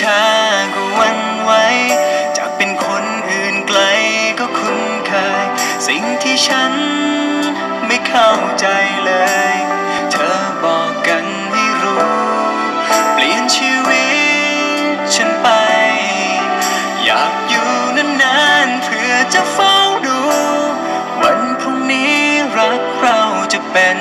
ชาก็วันไหวจากเป็นคนอื่นไกลก็คุ้นเคย สิ่งที่ฉันไม่เข้าใจเลย เธอบอกกันให้รู้ เปลี่ยนชีวิตฉันไป อยากอยู่นานๆเพื่อจะเฝ้าดู วันพรุ่งนี้รักเราจะเป็น